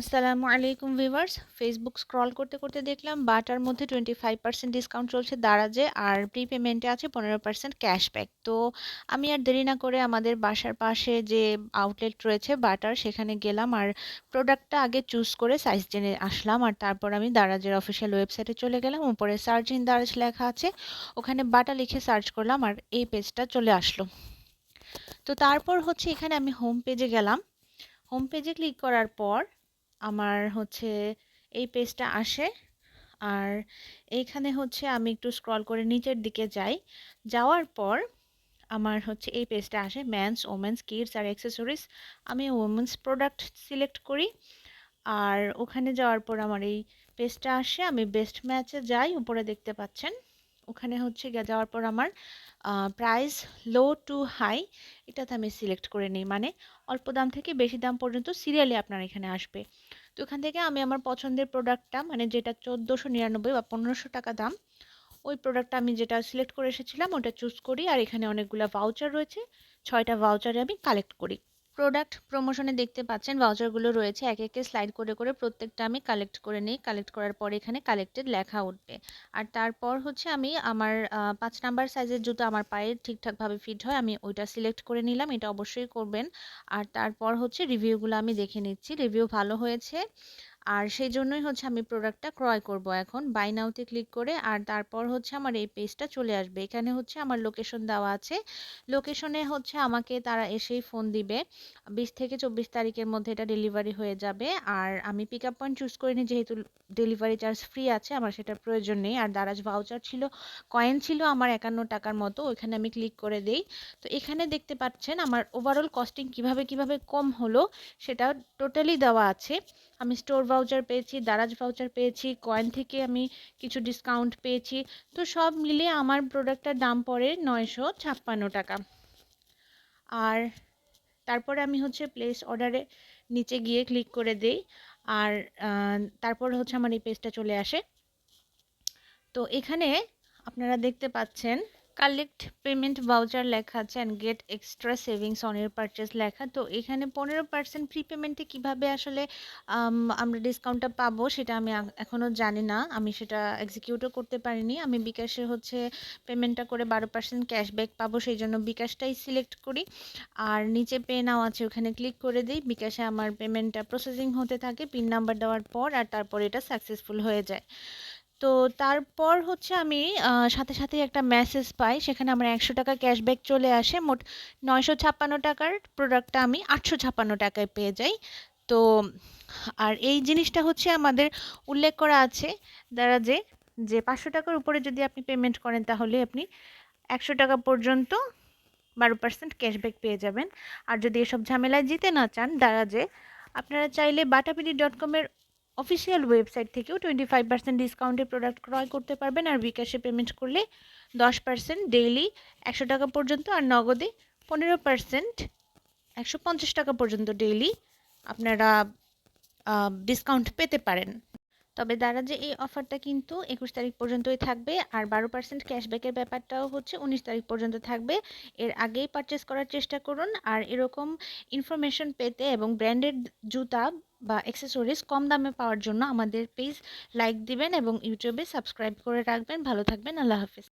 আসসালামু আলাইকুম viewers. Facebook scroll করতে করতে দেখলাম বাটার মধ্যে টোয়েন্টি ফাইভ পার্সেন্ট ডিসকাউন্ট চলছে দারাজে আর প্রিপেমেন্টে আছে পনেরো পার্সেন্ট ক্যাশব্যাক তো আমি আর দেরি না করে আমাদের বাসার পাশে যে আউটলেট রয়েছে বাটার, সেখানে গেলাম আর প্রোডাক্টটা আগে চুজ করে সাইজ জেনে আসলাম আর তারপর আমি দারাজের অফিসিয়াল ওয়েবসাইটে চলে গেলাম। উপরে সার্চ ইন দারাজ লেখা আছে, ওখানে বাটা লিখে সার্চ করলাম আর এই পেজটা চলে আসলো। তো তারপর হচ্ছে এখানে আমি হোম পেজে গেলাম। হোম পেজে ক্লিক করার পর আমার হচ্ছে এই পেজটা আসে। আর এইখানে হচ্ছে আমি একটু স্ক্রল করে নিচের দিকে যাই। যাওয়ার পর আমার হচ্ছে এই পেজটা আসে ম্যানস ওমেন্স কিডস আর অ্যাক্সেসরিজ আমি ওমেন্স প্রোডাক্ট সিলেক্ট করি। আর ওখানে যাওয়ার পর আমার এই পেজটা আসে। আমি বেস্ট ম্যাচে যাই, উপরে দেখতে পাচ্ছেন। ওখানে হচ্ছে যাওয়ার পর আমার প্রাইস লো টু হাই এটাতে আমি সিলেক্ট করে নিই। মানে অল্প দাম থেকে বেশি দাম পর্যন্ত সিরিয়ালি আপনার এখানে আসবে। তো ওখান থেকে আমি আমার পছন্দের প্রোডাক্টটা মানে যেটা চোদ্দোশো নিরানব্বই বা পনেরোশো টাকা দাম, ওই প্রোডাক্টটা আমি যেটা সিলেক্ট করে এসেছিলাম, ওটা চুজ করি। আর এখানে অনেকগুলো ভাউচার রয়েছে, ছয়টা ভাউচারে আমি কালেক্ট করি। প্রোডাক্ট প্রমোশনে দেখতে পাচ্ছেন ভাউচারগুলো রয়েছে। এক একে স্লাইড করে করে প্রত্যেকটা আমি কালেক্ট করে নিই। কালেক্ট করার পর এখানে কালেক্টেড লেখা উঠবে। আর তারপর হচ্ছে আমি আমার পাঁচ নাম্বার সাইজের জুতো আমার পায়ে ঠিকঠাকভাবে ফিট হয়, আমি ওইটা সিলেক্ট করে নিলাম। এটা অবশ্যই করবেন। আর তারপর হচ্ছে রিভিউগুলো আমি দেখে নিচ্ছি। রিভিউ ভালো হয়েছে। আর সেই জন্যই হচ্ছে আমি প্রোডাক্টটা ক্রয় করব এখন। বাই নাওতে ক্লিক করে আর তারপর হচ্ছে আমার এই পেজটা চলে আসবে। এখানে হচ্ছে আমার লোকেশন দেওয়া আছে। লোকেশনে হচ্ছে আমাকে তারা এসেই ফোন দিবে। বিশ থেকে চব্বিশ তারিখের মধ্যে এটা ডেলিভারি হয়ে যাবে। আর আমি পিক আপ পয়েন্ট চুজ করিনি, যেহেতু ডেলিভারি চার্জ ফ্রি আছে, আমার সেটার প্রয়োজন নেই। আর দারাজ ভাউচার ছিল কয়েন ছিল আমার একান্ন টাকার মতো, ওইখানে আমি ক্লিক করে দেই। তো এখানে দেখতে পাচ্ছেন আমার ওভারঅল কস্টিং কীভাবে কীভাবে কম হলো, সেটা টোটালি দেওয়া আছে। আমি স্টোর ভাউচার পেয়েছি, দারাজ ভাউচার পেয়েছি কয়েন থেকে আমি কিছু ডিসকাউন্ট পেয়েছি। তো সব মিলে আমার প্রোডাক্টটার দাম পড়ে নয়শো ছাপ্পান্ন টাকা। আর তারপরে আমি হচ্ছে প্লেস অর্ডারে নিচে গিয়ে ক্লিক করে দেই। আর তারপর হচ্ছে আমার এই পেজটা চলে আসে। তো এখানে আপনারা দেখতে পাচ্ছেন কালেক্ট পেমেন্ট ভাউচার লেখা আছে and get extra savings on এর পারচেস লেখা। তো এখানে পনেরো পার্সেন্ট প্রি পেমেন্টে কীভাবে আসলে আমরা ডিসকাউন্টটা পাবো সেটা আমি এখনও জানি না। আমি সেটা এক্সিকিউটও করতে পারিনি। আমি বিকাশে হচ্ছে পেমেন্টটা করে বারো পার্সেন্ট ক্যাশব্যাক পাবো, সেই জন্য বিকাশটাই সিলেক্ট করি। আর নিচে পে নাও আছে, ওখানে ক্লিক করে দিই। বিকাশে আমার পেমেন্টটা প্রসেসিং হতে থাকে পিন নাম্বার দেওয়ার পর আর তারপর এটা সাকসেসফুল হয়ে যায়। তো তারপর হচ্ছে আমি সাথে সাথে একটা মেসেজ পাই। সেখানে আমার একশো টাকা ক্যাশব্যাক চলে আসে। মোট নয়শো ছাপ্পান্ন টাকার প্রোডাক্টটা আমি আটশো ছাপ্পান্ন টাকায় পেয়ে যাই। তো, আর এই জিনিসটা হচ্ছে আমাদের উল্লেখ করা আছে দ্বারা যে যে পাঁচশো টাকার উপরে যদি আপনি পেমেন্ট করেন তাহলে আপনি একশো টাকা পর্যন্ত বারো পার্সেন্ট ক্যাশব্যাক পেয়ে যাবেন। আর যদি এসব ঝামেলায় জিতে না চান দ্বারা যে, আপনারা চাইলে বাটাপিডি ডট কমের অফিসিয়াল ওয়েবসাইট থেকেও টোয়েন্টি ফাইভ পার্সেন্ট ডিসকাউন্টে প্রোডাক্ট ক্রয় করতে পারবেন আর বিকাশে পেমেন্ট করলে দশ পার্সেন্ট ডেইলি একশো টাকা পর্যন্ত আর নগদে পনেরো পার্সেন্ট একশো পঞ্চাশ টাকা পর্যন্ত ডেইলি আপনারা ডিসকাউন্ট পেতে পারেন। তবে দ্বারা যে এই অফারটা কিন্তু একুশ তারিখ পর্যন্তই থাকবে আর বারো পার্সেন্ট ক্যাশব্যাকের ব্যাপারটাও হচ্ছে উনিশ তারিখ পর্যন্ত থাকবে। এর আগেই পারচেস করার চেষ্টা করুন আর এরকম ইনফরমেশন পেতে এবং ব্র্যান্ডেড জুতা বা অ্যাক্সেসরিজ কম দামে পাওয়ার জন্য আমাদের পেজ লাইক দিবেন এবং ইউটিউবে সাবস্ক্রাইব করে রাখবেন। ভালো থাকবেন। আল্লাহ হাফিজ।